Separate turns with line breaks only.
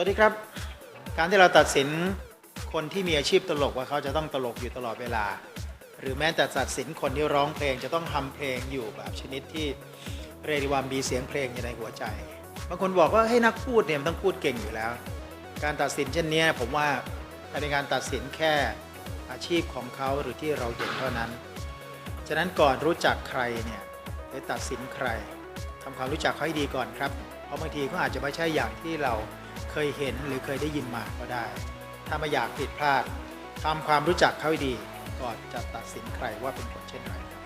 วัสดีครับ การที่เราตัดสินคนที่มีอาชีพตลกว่าเขาจะต้องตลกอยู่ตลอดเวลา หรือแม้แต่ตัดสินคนที่ร้องเพลงจะต้องทำเพลงอยู่แบบชนิดที่เรียกได้ว่ามีเสียงเพลงอยู่ในหัวใจบางคนบอกว่าให้นักพูดเนี่ยมันต้องพูดเก่งอยู่แล้ว การตัดสินเช่นนี้ผมว่าเป็นการตัดสินแค่อาชีพของเขาหรือที่เราเห็นเท่านั้น ฉะนั้นก่อนรู้จักใครเนี่ยไปตัดสินใครทำความรู้จักเขาให้ดีก่อนครับ เพราะบางทีเขาอาจจะไม่ใช่อย่างที่เรา เคยเห็นหรือเคยได้ยินมาก็ได้ ถ้าไม่อยากผิดพลาดทำความรู้จักเขาให้ดีก่อนจะตัดสินใครว่าเป็นคนเช่นไรครับ